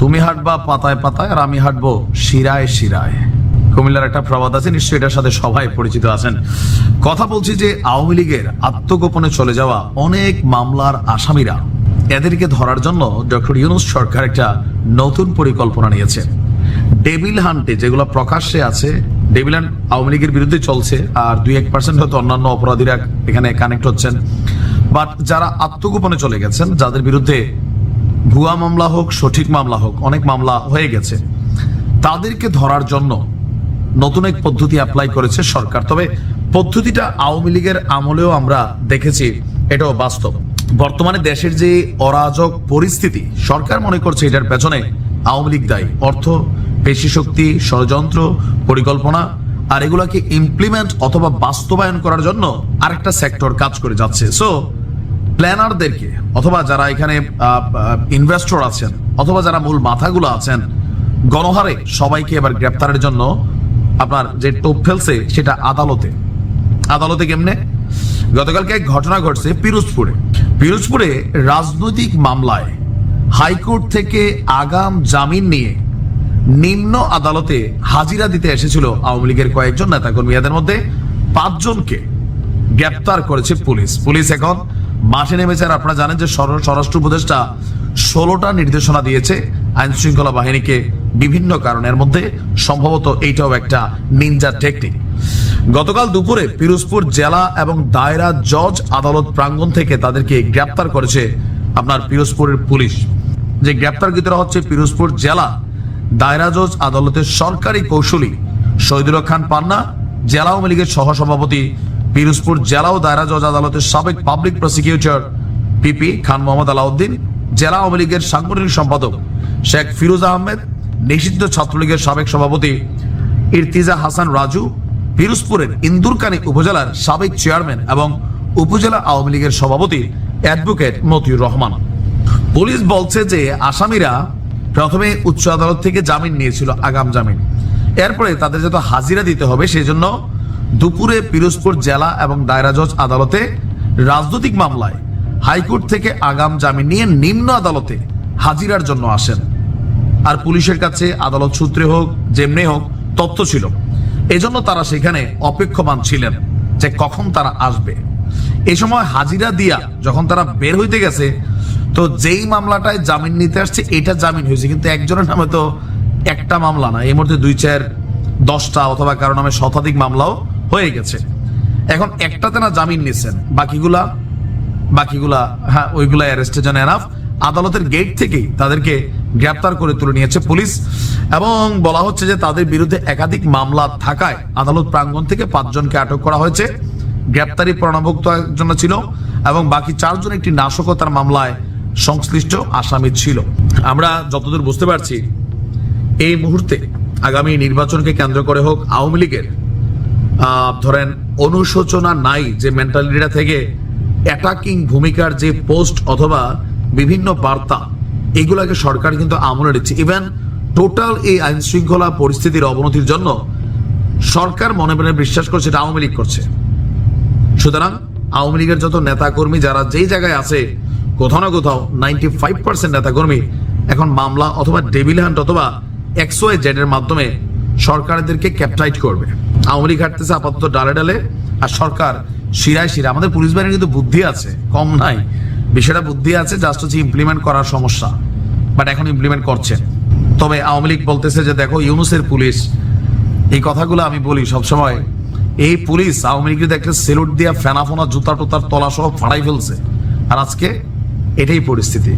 তুমি হাঁটবা, পাতায় পাতায়, আর আমি হাঁটবো শিরায় শিরায়। কুমিল্লার একটা প্রবাদ আছে, নিশ্চয়ই এটার সাথে সবাই পরিচিত আছেন। কথা বলছি যে আওয়ামী লীগের আত্মগোপনে চলে যাওয়া অনেক মামলার আসামিরা, এদেরকে ধরার জন্য ডক্টর ইউনুস সরকার একটা নতুন পরিকল্পনা নিয়েছে। ডেভিল হান্টে যেগুলো প্রকাশ্যে আছে, ডেভিল হান্ট আওয়ামী লীগের বিরুদ্ধে চলছে, আর দুই এক পার্সেন্ট হয়তো অন্যান্য অপরাধীরা এখানে কানেক্ট হচ্ছেন। বাট যারা আত্মগোপনে চলে গেছেন, যাদের বিরুদ্ধে ভুয়া মামলা হোক, সঠিক মামলা হোক, অনেক মামলা হয়ে গেছে। তাদেরকে ধরার জন্য নতুন এক পদ্ধতি অ্যাপ্লাই করেছে সরকার। তবে পদ্ধতিটা আওয়ামী লীগের আমলেও আমরা দেখেছি, এটাও বাস্তব। বর্তমানে দেশের যে অরাজক পরিস্থিতি, সরকার মনে করছে এটার পেছনে আওয়ামী লীগ দায়ী। অর্থ, পেশি শক্তি, ষড়যন্ত্র, পরিকল্পনা, আর এগুলাকে ইমপ্লিমেন্ট অথবা বাস্তবায়ন করার জন্য আরেকটা সেক্টর কাজ করে যাচ্ছে। সো প্ল্যানারদেরকে অথবা যারা এখানে ইনভেস্টর আছেন, অথবা যারা মূল মাথাগুলো আছেন, গণহারে সবাইকে এবার গ্রেপ্তারের জন্য আপনার যে টোপ ফেলছে সেটা আদালতে। আদালতে কেমনে? গতকালকে এক ঘটনা ঘটছে পিরোজপুরে। পিরোজপুরে রাজনৈতিক মামলায় হাইকোর্ট থেকে আগাম জামিন নিয়ে নিম্ন আদালতে হাজিরা দিতে এসেছিল আওয়ামী লীগের কয়েকজন নেতাকর্মী এদের মধ্যে পাঁচজনকে গ্রেপ্তার করেছে পুলিশ। পুলিশ এখন মাঠে নেমেছে আর আপনারা জানেন যে স্বরাষ্ট্র উপদেষ্টা ষোলোটা নির্দেশনা দিয়েছে আইন শৃঙ্খলা বাহিনীকে বিভিন্ন কারণের মধ্যে, সম্ভবত এইটাও একটা নিনজা টেকনিক। গতকাল দুপুরে পিরোজপুর জেলা এবং দায়রা জজ আদালত প্রাঙ্গণ থেকে তাদেরকে গ্রেপ্তার করেছে আপনার পিরোজপুরের পুলিশ। যে গ্রেপ্তারকৃতরা হচ্ছে পিরোজপুর জেলা দায়রা জজ আদালতের সরকারি কৌশলী শহীদুল খান পান্না, জেলা আওয়ামী লীগের সহসভাপতি পিরোজপুর জেলা ও দায়রা জজ আদালতের সাবেক public prosecutor PP Khan Mohammad Alauddin, জেলা আওয়ামী লীগের সাংগঠনিক সম্পাদক শেখ ফিরোজ আহমেদ, নিষিদ্ধ ছাত্রলীগের সাবেক সভাপতি ইরতিজা হাসান রাজু, পিরোজপুরের ইন্দুরকানি উপজেলার সাবেক চেয়ারম্যান এবং উপজেলা আওয়ামী লীগের সভাপতি অ্যাডভোকেট মতিউর রহমান। পুলিশ বলছে যে আসামিরা প্রথমে উচ্চ আদালত থেকে জামিন নিয়েছিল, আগাম জামিন। এরপরে তাদের যত হাজিরা দিতে হবে সেই জন্য দুপুরে পিরোজপুর জেলা এবং দায়রা জজ আদালতে রাজনৈতিক মামলায় হাইকোর্ট থেকে আগাম জামিন নিয়ে নিম্ন আদালতে হাজিরার জন্য আসেন। আর পুলিশের কাছে আদালত সূত্রে হোক, যেমনি হোক, তথ্য ছিল। এজন্য তারা সেখানে অপেক্ষমান ছিলেন যে কখন তারা আসবে। এ সময় হাজিরা দিয়া যখন তারা বের হইতে গেছে, তো যেই মামলাটায় জামিন নিতে আসছে, এটা জামিন হয়েছে। কিন্তু একজনের নামে তো একটা মামলা না। এই মুহূর্তে দুই চার দশটা অথবা কারও নামে শতাধিক মামলাও হয়ে গেছে। এখন একটাতে না জামিন নিচ্ছেন বাকিগুলা বাকিগুলা হ্যাঁ ওইগুলা অ্যারেস্টের জন্য এনাফ আদালতের গেট থেকেই তাদেরকে গ্রেপ্তার করে তুলে নিয়েছে পুলিশ। এবং বলা হচ্ছে যে তাদের বিরুদ্ধে একাধিক মামলা থাকায় আদালত প্রাঙ্গণ থেকে পাঁচজনকে আটক করা হয়েছে। গ্রেপ্তারি প্রণভুক্ত একজন ছিল এবং বাকি চারজন একটি নাশকতার মামলায় সংশ্লিষ্ট আসামি ছিল। আমরা যতদূর বুঝতে পারছি, এই মুহূর্তে আগামী নির্বাচনকে কেন্দ্র করে হোক আওয়ামী লীগের ধরেন অনুশোচনা নাই যে মেন্টালিটিটা থেকে অ্যাটাকিং ভূমিকার যে পোস্ট অথবা বিভিন্ন বার্তা, এগুলাকে সরকার কিন্তু আমলে নিচ্ছে। ইভেন টোটাল এই আইন শৃঙ্খলা পরিস্থিতির অবনতির জন্য সরকার মনে মনে বিশ্বাস করছে এটা আওয়ামী লীগ করছে। সুতরাং আওয়ামী লীগের যত নেতাকর্মী যারা যেই জায়গায় আছে, কোথাও না কোথাও নাইনটি ফাইভ পার্সেন্ট নেতাকর্মী এখন মামলা অথবা ডেভিল হান্ট অথবা এক্সওয়াই জেড এর মাধ্যমে সরকারদেরকে ক্যাপটাইট করবে। আওয়ামী লীগ হাঁটতেছে আপাতত ডালে ডালে, আর সরকার শিরায় শিরা আমাদের পুলিশ বাহিনীর কিন্তু বুদ্ধি আছে, কম নাই। বিষয়টা বুদ্ধি আছে জাস্ট হচ্ছে ইমপ্লিমেন্ট করার সমস্যা বাট এখন ইমপ্লিমেন্ট করছে। তবে আওয়ামী লীগ বলতেছে যে, দেখো, ইউনুসের পুলিশ, এই কথাগুলো আমি বলি সবসময়, এই পুলিশ আওয়ামী লীগের দেখলে সেলুট দিয়া ফেনা ফোনা জুতা টুতার তলা সহ ফাড়াই ফেলছে, আর আজকে এটাই পরিস্থিতি।